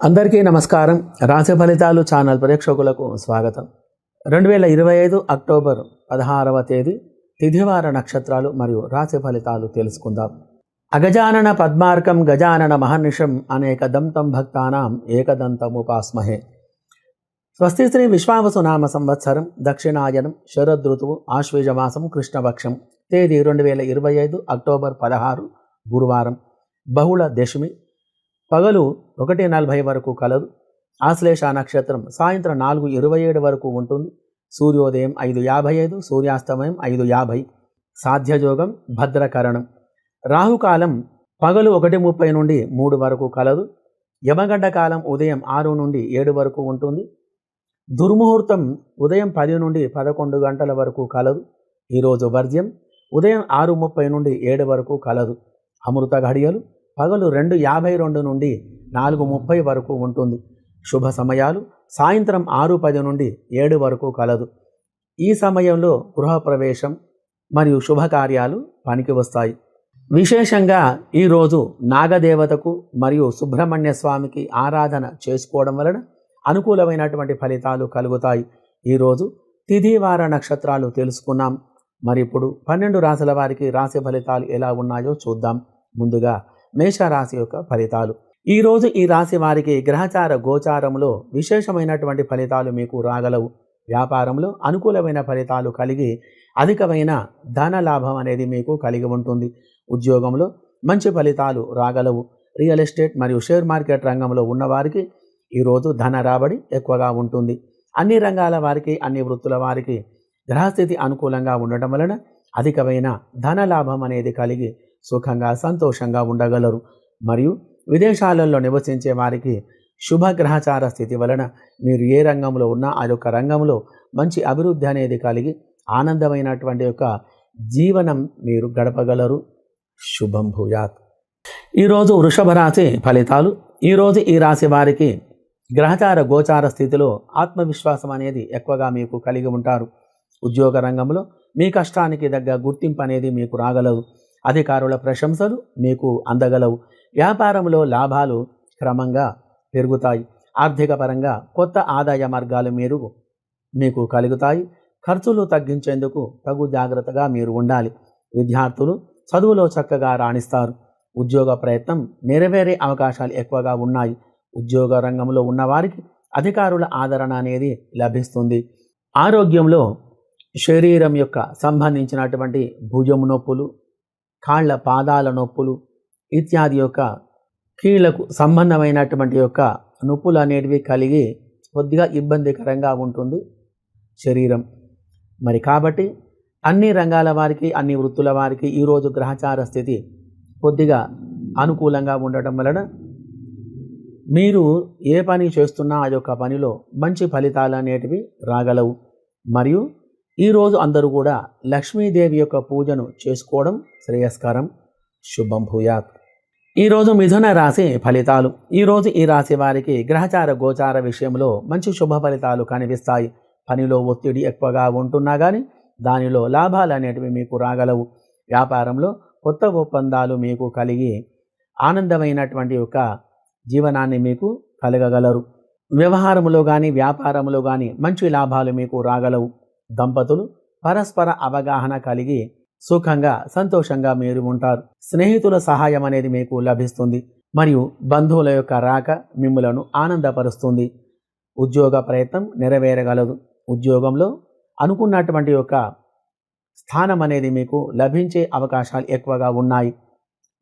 అందరికీ నమస్కారం. రాశి ఫలితాలు ఛానల్ ప్రేక్షకులకు స్వాగతం. రెండు వేల ఇరవై ఐదు అక్టోబర్ పదహారవ తేదీ తిథివార నక్షత్రాలు మరియు రాశి ఫలితాలు తెలుసుకుందాం. అగజానన పద్మార్కం గజానన మహర్నిషం అనేక దంతం భక్తానాం ఏకదంతముపాస్మహే స్వస్తి శ్రీ విశ్వావసు నామ సంవత్సరం దక్షిణాయనం శరదృతువు ఆశ్వేజమాసం కృష్ణపక్షం తేదీ రెండు వేల ఇరవై ఐదు అక్టోబర్ పదహారు గురువారం. బహుళ దశమి పగలు ఒకటి నలభై వరకు కలదు. ఆశ్లేష నక్షత్రం సాయంత్రం నాలుగు ఇరవై ఏడు వరకు ఉంటుంది. సూర్యోదయం ఐదు యాభై ఐదు సూర్యాస్తమయం ఐదు యాభై. సాధ్యయోగం భద్రకరణం. రాహుకాలం పగలు ఒకటి ముప్పై నుండి మూడు వరకు కలదు. యమగడ్డ కాలం ఉదయం ఆరు నుండి ఏడు వరకు ఉంటుంది. దుర్ముహూర్తం ఉదయం పది నుండి పదకొండు గంటల వరకు కలదు. ఈరోజు వర్జ్యం ఉదయం ఆరు ముప్పై నుండి ఏడు వరకు కలదు. అమృత ఘడియలు పగలు రెండు యాభై రెండు నుండి నాలుగు ముప్పై వరకు ఉంటుంది. శుభ సమయాలు సాయంత్రం ఆరు పది నుండి ఏడు వరకు కలదు. ఈ సమయంలో గృహప్రవేశం మరియు శుభకార్యాలు పనికి వస్తాయి. విశేషంగా ఈరోజు నాగదేవతకు మరియు సుబ్రహ్మణ్య స్వామికి ఆరాధన చేసుకోవడం వలన అనుకూలమైనటువంటి ఫలితాలు కలుగుతాయి. ఈరోజు తిథివార నక్షత్రాలు తెలుసుకున్నాం. మరి ఇప్పుడు పన్నెండు రాశుల వారికి రాశి ఫలితాలు ఎలా ఉన్నాయో చూద్దాం. ముందుగా మేషరాశి యొక్క ఫలితాలు. ఈరోజు ఈ రాశి వారికి గ్రహచార గోచారంలో విశేషమైనటువంటి ఫలితాలు మీకు రాగలవు. వ్యాపారంలో అనుకూలమైన ఫలితాలు కలిగి అధికమైన ధన లాభం అనేది మీకు కలిగి ఉంటుంది. ఉద్యోగంలో మంచి ఫలితాలు రాగలవు. రియల్ ఎస్టేట్ మరియు షేర్ మార్కెట్ రంగంలో ఉన్నవారికి ఈరోజు ధన రాబడి ఎక్కువగా ఉంటుంది. అన్ని రంగాల వారికి అన్ని వృత్తుల వారికి గ్రహస్థితి అనుకూలంగా ఉండటం వలన అధికమైన ధన లాభం అనేది కలిగి సుఖంగా సంతోషంగా ఉండగలరు. మరియు విదేశాలలో నివసించే వారికి శుభ గ్రహచార స్థితి వలన మీరు ఏ రంగంలో ఉన్నా ఆ యొక్క రంగంలో మంచి అభివృద్ధి అనేది కలిగి ఆనందమైనటువంటి యొక్క జీవనం మీరు గడపగలరు. శుభం భూయాత్. ఈరోజు వృషభ రాశి ఫలితాలు. ఈరోజు ఈ రాశి వారికి గ్రహచార గోచార స్థితిలో ఆత్మవిశ్వాసం అనేది ఎక్కువగా మీకు కలిగి ఉంటారు. ఉద్యోగ రంగంలో మీ కష్టానికి తగ్గ గుర్తింపు అనేది మీకు రాగలదు. అధికారుల ప్రశంసలు మీకు అందగలవు. వ్యాపారంలో లాభాలు క్రమంగా పెరుగుతాయి. ఆర్థిక పరంగా కొత్త ఆదాయ మార్గాలు మీరు మీకు కలుగుతాయి. ఖర్చులు తగ్గించేందుకు తగు జాగ్రత్తగా మీరు ఉండాలి. విద్యార్థులు చదువులో చక్కగా రాణిస్తారు. ఉద్యోగ ప్రయత్నం నెరవేరే అవకాశాలు ఎక్కువగా ఉన్నాయి. ఉద్యోగ రంగంలో ఉన్నవారికి అధికారుల ఆదరణ అనేది లభిస్తుంది. ఆరోగ్యంలో శరీరం యొక్క సంబంధించినటువంటి భుజం నొప్పులు కాళ్ళ పాదాల నొప్పులు ఇత్యాది యొక్క కీళ్ళకు సంబంధమైనటువంటి యొక్క నొప్పులు అనేటివి కలిగి కొద్దిగా ఇబ్బందికరంగా ఉంటుంది శరీరం. మరి కాబట్టి అన్ని రంగాల వారికి అన్ని వృత్తుల వారికి ఈరోజు గ్రహచార స్థితి కొద్దిగా అనుకూలంగా ఉండటం వలన మీరు ఏ పని చేస్తున్నా ఆ యొక్క పనిలో మంచి ఫలితాలు అనేటివి రాగలవు. మరియు ఈరోజు అందరూ కూడా లక్ష్మీదేవి యొక్క పూజను చేసుకోవడం శ్రేయస్కరం. శుభం భూయాత్. ఈరోజు మిథున రాశి ఫలితాలు. ఈరోజు ఈ రాశి వారికి గ్రహచార గోచార విషయంలో మంచి శుభ ఫలితాలు కనిపిస్తాయి. పనిలో ఒత్తిడి ఎక్కువగా ఉంటున్నా కానీ దానిలో లాభాలు అనేటివి మీకు రాగలవు. వ్యాపారంలో కొత్త ఒప్పందాలు మీకు కలిగి ఆనందమైనటువంటి యొక్క జీవనాన్ని మీకు కలగగలరు. వ్యవహారములో కానీ వ్యాపారములో కానీ మంచి లాభాలు మీకు రాగలవు. దంపతులు పరస్పర అవగాహన కలిగి సుఖంగా సంతోషంగా మీరు ఉంటారు. స్నేహితుల సహాయం అనేది మీకు లభిస్తుంది. మరియు బంధువుల యొక్క రాక మిమ్ములను ఆనందపరుస్తుంది. ఉద్యోగ ప్రయత్నం నెరవేరగలదు. ఉద్యోగంలో అనుకున్నటువంటి యొక్క స్థానం అనేది మీకు లభించే అవకాశాలు ఎక్కువగా ఉన్నాయి.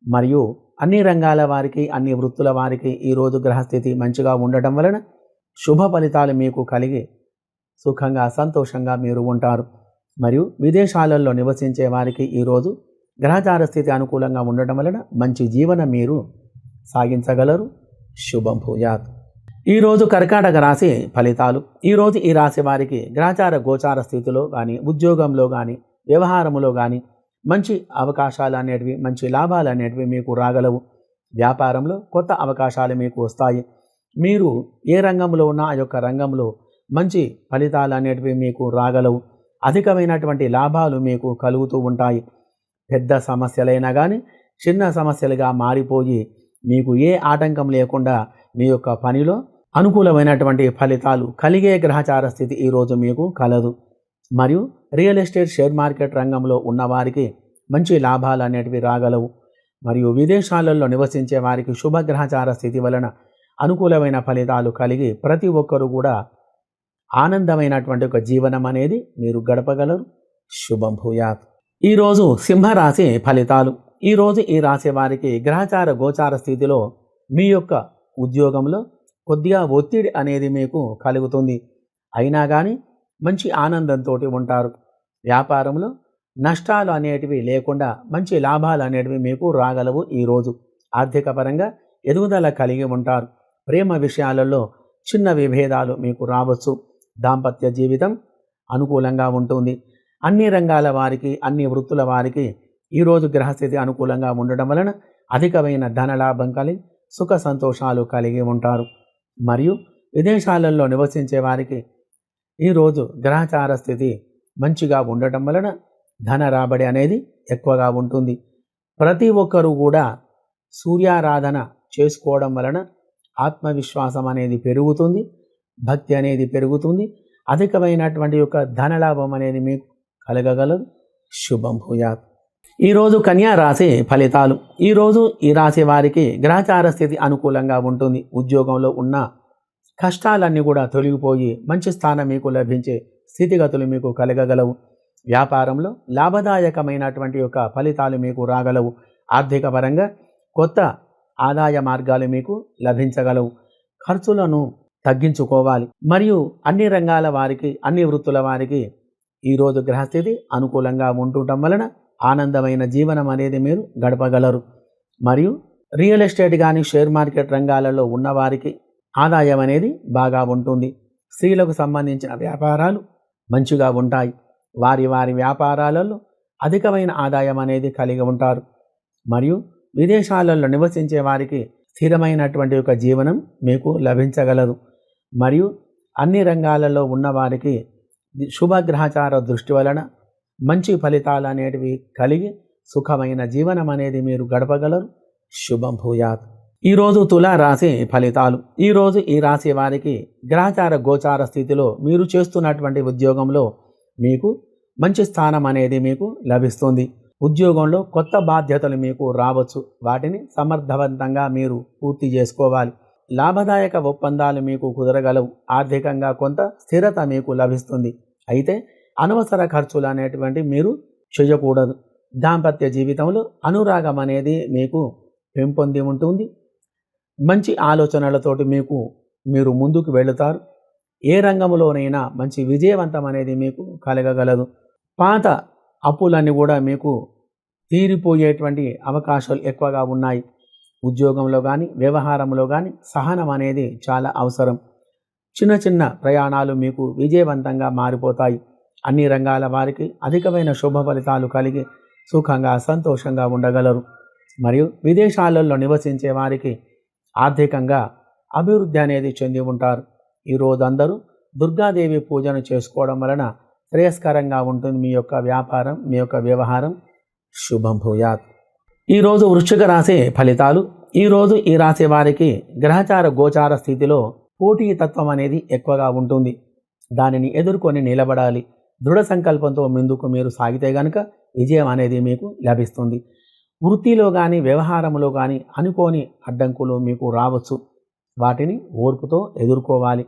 మరియు అన్ని రంగాల వారికి అన్ని వృత్తుల వారికి ఈరోజు గ్రహస్థితి మంచిగా ఉండటం వలన శుభ ఫలితాలు మీకు కలిగి సుఖంగా సంతోషంగా మీరు ఉంటారు. మరియు విదేశాలలో నివసించే వారికి ఈరోజు గ్రహచార స్థితి అనుకూలంగా ఉండటం వలన మంచి జీవనం మీరు సాగించగలరు. శుభం భూయాత్. ఈరోజు కర్కాటక రాశి ఫలితాలు. ఈరోజు ఈ రాశి వారికి గ్రహచార గోచార స్థితిలో కానీ ఉద్యోగంలో కానీ వ్యవహారంలో కానీ మంచి అవకాశాలు అనేటివి మంచి లాభాలు అనేటివి మీకు రాగలవు. వ్యాపారంలో కొత్త అవకాశాలు మీకు వస్తాయి. మీరు ఏ రంగంలో ఉన్నా ఆ యొక్క రంగంలో మంచి ఫలితాలు అనేటివి మీకు రాగలవు. అధికమైనటువంటి లాభాలు మీకు కలుగుతూ ఉంటాయి. పెద్ద సమస్యలైనా కానీ చిన్న సమస్యలుగా మారిపోయి మీకు ఏ ఆటంకం లేకుండా మీ యొక్క పనిలో అనుకూలమైనటువంటి ఫలితాలు కలిగే గ్రహచార స్థితి ఈరోజు మీకు కలదు. మరియు రియల్ ఎస్టేట్ షేర్ మార్కెట్ రంగంలో ఉన్నవారికి మంచి లాభాలు అనేటివి రాగలవు. మరియు విదేశాలలో నివసించే వారికి శుభగ్రహచార స్థితి వలన అనుకూలమైన ఫలితాలు కలిగి ప్రతి ఒక్కరూ కూడా ఆనందమైనటువంటి ఒక జీవనం అనేది మీరు గడపగలరు. శుభం భూయాత్. ఈరోజు సింహరాశి ఫలితాలు. ఈరోజు ఈ రాశి వారికి గ్రహచార గోచార స్థితిలో మీ యొక్క ఉద్యోగంలో కొద్దిగా ఒత్తిడి అనేది మీకు కలుగుతుంది. అయినా కానీ మంచి ఆనందంతో ఉంటారు. వ్యాపారంలో నష్టాలు అనేటివి లేకుండా మంచి లాభాలు అనేటివి మీకు రాగలవు ఈరోజు ఆర్థిక పరంగా ఎదుగుదల కలిగి ఉంటారు. ప్రేమ విషయాలలో చిన్న విభేదాలు మీకు రావచ్చు. దాంపత్య జీవితం అనుకూలంగా ఉంటుంది. అన్ని రంగాల వారికి అన్ని వృత్తుల వారికి ఈరోజు గ్రహస్థితి అనుకూలంగా ఉండడం వలన అధికమైన ధనలాభం కలిగి సుఖ సంతోషాలు కలిగి ఉంటారు. మరియు విదేశాలలో నివసించే వారికి ఈరోజు గ్రహచార స్థితి మంచిగా ఉండటం వలన ధన రాబడి అనేది ఎక్కువగా ఉంటుంది. ప్రతి ఒక్కరూ కూడా సూర్యారాధన చేసుకోవడం వలన ఆత్మవిశ్వాసం అనేది పెరుగుతుంది. భక్తి అనేది పెరుగుతుంది. అధికమైనటువంటి యొక్క ధనలాభం అనేది మీకు కలగగలదు. శుభం భూయాత్. ఈరోజు కన్యా రాశి ఫలితాలు. ఈరోజు ఈ రాశి వారికి గ్రహచార స్థితి అనుకూలంగా ఉంటుంది. ఉద్యోగంలో ఉన్న కష్టాలన్నీ కూడా తొలగిపోయి మంచి స్థానం మీకు లభించే స్థితిగతులు మీకు కలగగలవు. వ్యాపారంలో లాభదాయకమైనటువంటి యొక్క ఫలితాలు మీకు రాగలవు. ఆర్థిక పరంగా కొత్త ఆదాయ మార్గాలు మీకు లభించగలవు. ఖర్చులను తగ్గించుకోవాలి. మరియు అన్ని రంగాల వారికి అన్ని వృత్తుల వారికి ఈరోజు గ్రహస్థితి అనుకూలంగా ఉండటం వలన ఆనందమైన జీవనం అనేది మీరు గడపగలరు. మరియు రియల్ ఎస్టేట్ కానీ షేర్ మార్కెట్ రంగాలలో ఉన్నవారికి ఆదాయం అనేది బాగా ఉంటుంది. స్త్రీలకు సంబంధించిన వ్యాపారాలు మంచిగా ఉంటాయి. వారి వారి వ్యాపారాలలో అధికమైన ఆదాయం అనేది కలిగి ఉంటారు. మరియు విదేశాలలో నివసించే వారికి స్థిరమైనటువంటి ఒక జీవనం మీకు లభించగలదు. మరియు అన్ని రంగాలలో ఉన్నవారికి శుభగ్రహచార దృష్టి వలన మంచి ఫలితాలు అనేటివి కలిగి సుఖమైన జీవనం అనేది మీరు గడపగలరు. శుభం భూయాత్. ఈరోజు తులా రాశి ఫలితాలు. ఈరోజు ఈ రాశి వారికి గ్రహచార గోచార స్థితిలో మీరు చేస్తున్నటువంటి ఉద్యోగంలో మీకు మంచి స్థానం అనేది మీకు లభిస్తుంది. ఉద్యోగంలో కొత్త బాధ్యతలు మీకు రావచ్చు. వాటిని సమర్థవంతంగా మీరు పూర్తి చేసుకోవాలి. లాభదాయక ఒప్పందాలు మీకు కుదరగలవు. ఆర్థికంగా కొంత స్థిరత మీకు లభిస్తుంది. అయితే అనవసర ఖర్చులు అనేటువంటి మీరు చేయకూడదు. దాంపత్య జీవితంలో అనురాగం అనేది మీకు పెంపొంది ఉంటుంది. మంచి ఆలోచనలతోటి మీకు మీరు ముందుకు వెళుతారు. ఏ రంగంలోనైనా మంచి విజయవంతం అనేది మీకు కలగగలదు. పాత అప్పులన్నీ కూడా మీకు తీరిపోయేటువంటి అవకాశాలు ఎక్కువగా ఉన్నాయి. ఉద్యోగంలో కానీ వ్యవహారంలో కానీ సహనం అనేది చాలా అవసరం. చిన్న చిన్న ప్రయాణాలు మీకు విజయవంతంగా మారిపోతాయి. అన్ని రంగాల వారికి అధికమైన శుభ ఫలితాలు కలిగి సుఖంగా సంతోషంగా ఉండగలరు. మరియు విదేశాలలో నివసించే వారికి ఆర్థికంగా అభివృద్ధి అనేది చెంది ఉంటారు. ఈరోజు అందరూ దుర్గాదేవి పూజను చేసుకోవడం వలన శ్రేయస్కరంగా ఉంటుంది మీ యొక్క వ్యాపారం మీ యొక్క వ్యవహారం. శుభం భూయాత్. ఈరోజు వృశ్చిక రాశి ఫలితాలు ఈరోజు ఈ రాశి వారికి గ్రహచార గోచార స్థితిలో పోటీ తత్వం అనేది ఎక్కువగా ఉంటుంది. దానిని ఎదుర్కొని నిలబడాలి. దృఢ సంకల్పంతో ముందుకు మీరు సాగితే గనుక విజయం అనేది మీకు లభిస్తుంది. వృత్తిలో కానీ వ్యవహారంలో కానీ అనుకోని అడ్డంకులు మీకు రావచ్చు. వాటిని ఓర్పుతో ఎదుర్కోవాలి.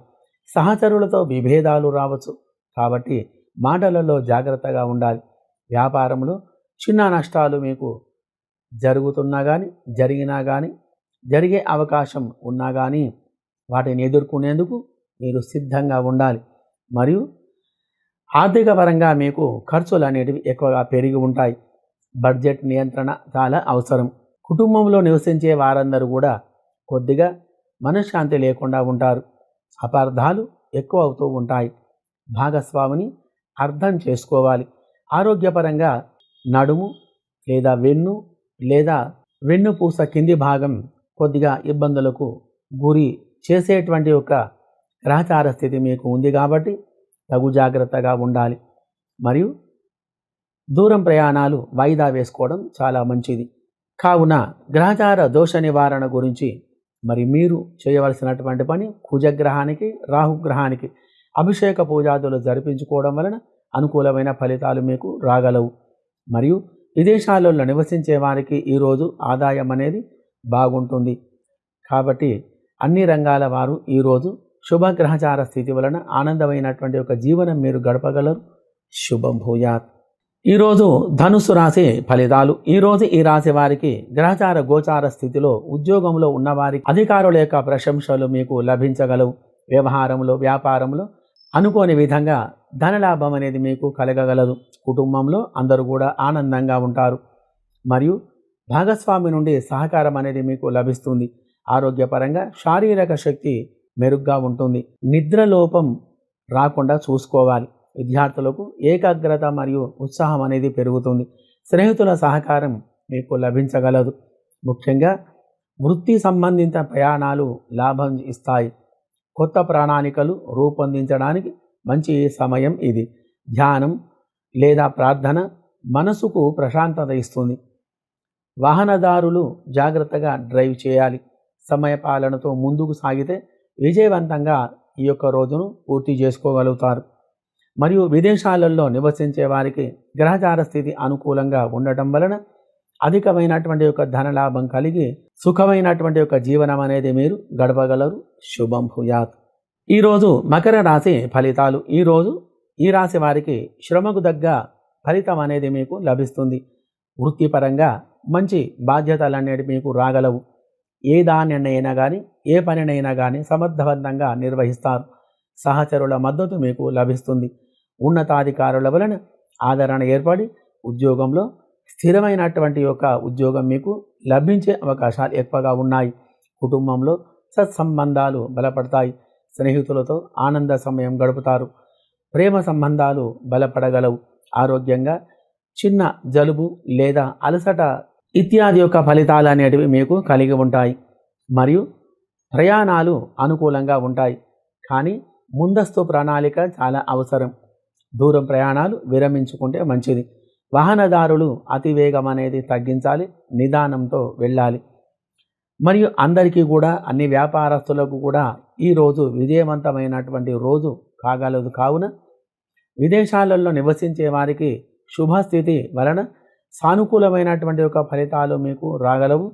సహచరులతో విభేదాలు రావచ్చు. కాబట్టి మాటలలో జాగ్రత్తగా ఉండాలి. వ్యాపారంలో చిన్న నష్టాలు మీకు జరుగుతున్నా కానీ జరిగినా కానీ జరిగే అవకాశం ఉన్నా కానీ వాటిని ఎదుర్కొనేందుకు మీరు సిద్ధంగా ఉండాలి. మరియు ఆర్థిక పరంగా మీకు ఖర్చులు అనేటివి ఎక్కువగా పెరిగి ఉంటాయి. బడ్జెట్ నియంత్రణ చాలా అవసరం. కుటుంబంలో నివసించే వారందరూ కూడా కొద్దిగా మనశ్శాంతి లేకుండా ఉంటారు. అపార్థాలు ఎక్కువ అవుతూ ఉంటాయి. భాగస్వామిని అర్థం చేసుకోవాలి. ఆరోగ్యపరంగా నడుము లేదా వెన్ను లేదా వెన్నుపూస కింది భాగం కొద్దిగా ఇబ్బందులకు గురి చేసేటువంటి ఒక గ్రహచార స్థితి మీకు ఉంది కాబట్టి తగు జాగ్రత్తగా ఉండాలి. మరియు దూరం ప్రయాణాలు వాయిదా వేసుకోవడం చాలా మంచిది. కావున గ్రహచార దోష నివారణ గురించి మరి మీరు చేయవలసినటువంటి పని కుజగ్రహానికి రాహుగ్రహానికి అభిషేక పూజాదులు జరిపించుకోవడం వలన అనుకూలమైన ఫలితాలు మీకు రాగలవు. మరియు విదేశాలలో నివసించే వారికి ఈరోజు ఆదాయం అనేది బాగుంటుంది. కాబట్టి అన్ని రంగాల వారు ఈరోజు శుభగ్రహచార స్థితి వలన ఆనందమైనటువంటి ఒక జీవనం మీరు గడపగలరు. శుభం భూయాత్. ఈరోజు ధనుసు రాశి ఫలితాలు. ఈరోజు ఈ రాశి వారికి గ్రహచార గోచార స్థితిలో ఉద్యోగంలో ఉన్నవారికి అధికారుల యొక్క ప్రశంసలు మీకు లభించగలవు. వ్యవహారంలో వ్యాపారంలో అనుకోని విధంగా ధనలాభం అనేది మీకు కలగగలదు. కుటుంబంలో అందరూ కూడా ఆనందంగా ఉంటారు. మరియు భాగస్వామి నుండి సహకారం అనేది మీకు లభిస్తుంది. ఆరోగ్యపరంగా శారీరక శక్తి మెరుగ్గా ఉంటుంది. నిద్రలోపం రాకుండా చూసుకోవాలి. విద్యార్థులకు ఏకాగ్రత మరియు ఉత్సాహం అనేది పెరుగుతుంది. స్నేహితుల సహకారం మీకు లభించగలదు. ముఖ్యంగా వృత్తి సంబంధిత ప్రయాణాలు లాభం ఇస్తాయి. కొత్త ప్రణాళికలు రూపొందించడానికి మంచి సమయం ఇది. ధ్యానం లేదా ప్రార్థన మనసుకు ప్రశాంతత ఇస్తుంది. వాహనదారులు జాగ్రత్తగా డ్రైవ్ చేయాలి. సమయపాలనతో ముందుకు సాగితే విజయవంతంగా ఈ యొక్క రోజును పూర్తి చేసుకోగలుగుతారు. మరియు విదేశాలలో నివసించే వారికి గ్రహచార స్థితి అనుకూలంగా ఉండటం వలన అధికమైనటువంటి యొక్క ధనలాభం కలిగి సుఖమైనటువంటి యొక్క జీవనం అనేది మీరు గడపగలరు. శుభం భూయాత్. ఈరోజు మకర రాశి ఫలితాలు. ఈరోజు ఈ రాశి వారికి శ్రమకు తగ్గ ఫలితం అనేది మీకు లభిస్తుంది. వృత్తిపరంగా మంచి బాధ్యతలు అనేవి మీకు రాగలవు. ఏ దానినైనా కానీ ఏ పనినైనా కానీ సమర్థవంతంగా నిర్వహిస్తారు. సహచరుల మద్దతు మీకు లభిస్తుంది. ఉన్నతాధికారుల వలన ఆదరణ ఏర్పడి ఉద్యోగంలో స్థిరమైనటువంటి యొక్క ఉద్యోగం మీకు లభించే అవకాశాలు ఎక్కువగా ఉన్నాయి. కుటుంబంలో సత్సంబంధాలు బలపడతాయి. స్నేహితులతో ఆనంద సమయం గడుపుతారు. ప్రేమ సంబంధాలు బలపడగలవు. ఆరోగ్యంగా చిన్న జలుబు లేదా అలసట ఇత్యాది యొక్క ఫలితాలు అనేటివి మీకు కలిగి ఉంటాయి. మరియు ప్రయాణాలు అనుకూలంగా ఉంటాయి. కానీ ముందస్తు ప్రణాళిక చాలా అవసరం. దూరం ప్రయాణాలు విరమించుకుంటే మంచిది. వాహనదారులు అతివేగం అనేది తగ్గించాలి నిదానంతో వెళ్ళాలి. మరియు అందరికీ కూడా అన్ని వ్యాపారస్తులకు కూడా ఈరోజు విజయవంతమైనటువంటి రోజు కాగలదు కావున విదేశాలలో నివసించే వారికి శుభస్థితి వలన సానుకూలమైనటువంటి యొక్క ఫలితాలు మీకు రాగలవు.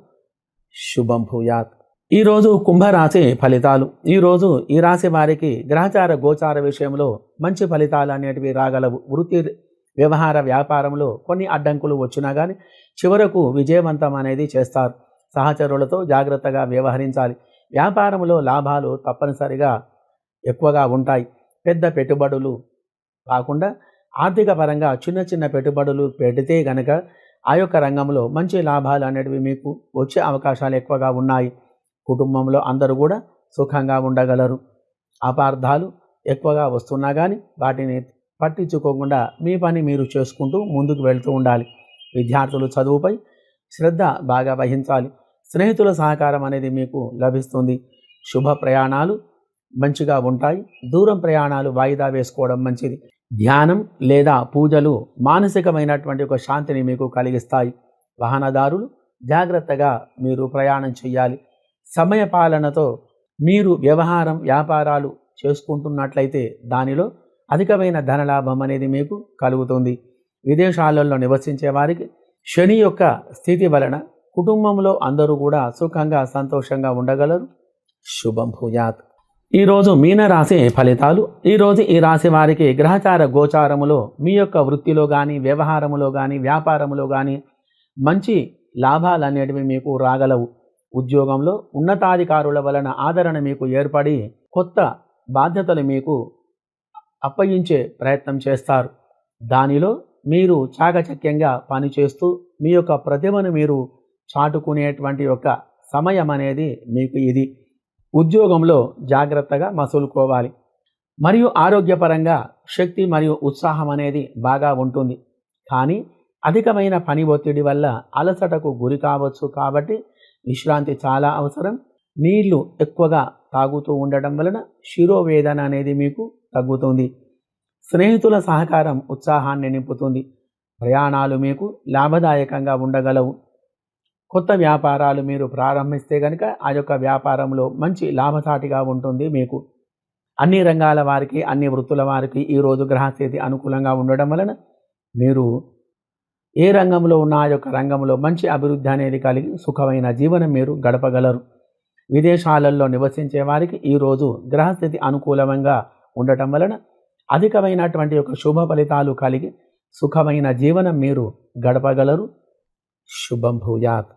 శుభం భూయాత్. ఈరోజు కుంభరాశి ఫలితాలు. ఈరోజు ఈ రాశి వారికి గ్రహచార గోచార విషయంలో మంచి ఫలితాలు అనేటివి రాగలవు. వృత్తి వ్యవహార వ్యాపారంలో కొన్ని అడ్డంకులు వచ్చినా కానీ చివరకు విజయవంతం అనేది చేస్తారు. సహచరులతో జాగ్రత్తగా వ్యవహరించాలి. వ్యాపారంలో లాభాలు తప్పనిసరిగా ఎక్కువగా ఉంటాయి. పెద్ద పెట్టుబడులు కాకుండా ఆర్థిక పరంగా చిన్న చిన్న పెట్టుబడులు పెడితే గనక ఆ యొక్క రంగంలో మంచి లాభాలు అనేటివి మీకు వచ్చే అవకాశాలు ఎక్కువగా ఉన్నాయి. కుటుంబంలో అందరూ కూడా సుఖంగా ఉండగలరు. అపార్థాలు ఎక్కువగా వస్తున్నా కానీ వాటిని పట్టించుకోకుండా మీ పని మీరు చేసుకుంటూ ముందుకు వెళ్తూ ఉండాలి. విద్యార్థులు చదువుపై శ్రద్ధ బాగా వహించాలి. స్నేహితుల సహకారం అనేది మీకు లభిస్తుంది. శుభ ప్రయాణాలు మంచిగా ఉంటాయి. దూరం ప్రయాణాలు వాయిదా వేసుకోవడం మంచిది. ధ్యానం లేదా పూజలు మానసికమైనటువంటి ఒక శాంతిని మీకు కలిగిస్తాయి. వాహనదారులు జాగ్రత్తగా మీరు ప్రయాణం చేయాలి సమయ పాలనతో మీరు వ్యవహారం వ్యాపారాలు చేసుకుంటున్నట్లయితే దానిలో అధికమైన ధనలాభం అనేది మీకు కలుగుతుంది. విదేశాలలో నివసించే వారికి శని యొక్క స్థితి వలన కుటుంబంలో అందరూ కూడా సుఖంగా సంతోషంగా ఉండగలరు. శుభం భూయాత్. ఈరోజు మీనరాశి ఫలితాలు. ఈరోజు ఈ రాశి వారికి గ్రహచార గోచారములో మీ యొక్క వృత్తిలో కానీ వ్యవహారములో కానీ వ్యాపారములో కానీ మంచి లాభాలు అనేటివి మీకు రాగలవు. ఉద్యోగంలో ఉన్నతాధికారుల వలన ఆదరణ మీకు ఏర్పడి కొత్త బాధ్యతలు మీకు అప్పగించే ప్రయత్నం చేస్తారు. దానిలో మీరు చాకచక్యంగా పనిచేస్తూ మీ యొక్క ప్రతిభను మీరు చాటుకునేటువంటి యొక్క సమయం అనేది మీకు ఇది. ఉద్యోగంలో జాగ్రత్తగా మసులుకోవాలి. మరియు ఆరోగ్యపరంగా శక్తి మరియు ఉత్సాహం అనేది బాగా ఉంటుంది. కానీ అధికమైన పని ఒత్తిడి వల్ల అలసటకు గురి కావచ్చు కాబట్టి విశ్రాంతి చాలా అవసరం. నీళ్ళు ఎక్కువగా తాగుతూ ఉండటం వలన శిరోవేదన అనేది మీకు తగ్గుతుంది. స్నేహితుల సహకారం ఉత్సాహాన్ని నింపుతుంది. ప్రయాణాలు మీకు లాభదాయకంగా ఉండగలవు. కొత్త వ్యాపారాలు మీరు ప్రారంభిస్తే కనుక ఆ యొక్క వ్యాపారంలో మంచి లాభసాటిగా ఉంటుంది మీకు. అన్ని రంగాల వారికి అన్ని వృత్తుల వారికి ఈరోజు గ్రహస్థితి అనుకూలంగా ఉండడం వలన మీరు ఏ రంగంలో ఉన్న ఆ యొక్క రంగంలో మంచి అభివృద్ధి అనేది కలిగి సుఖమైన జీవనం మీరు గడపగలరు. విదేశాలలో నివసించే వారికి ఈరోజు గ్రహస్థితి అనుకూలంగా ఉండటం వలన అధికమైనటువంటి యొక్క శుభ ఫలితాలు కలిగి సుఖమైన జీవనం మీరు గడపగలరు. శుభం భూయాత్.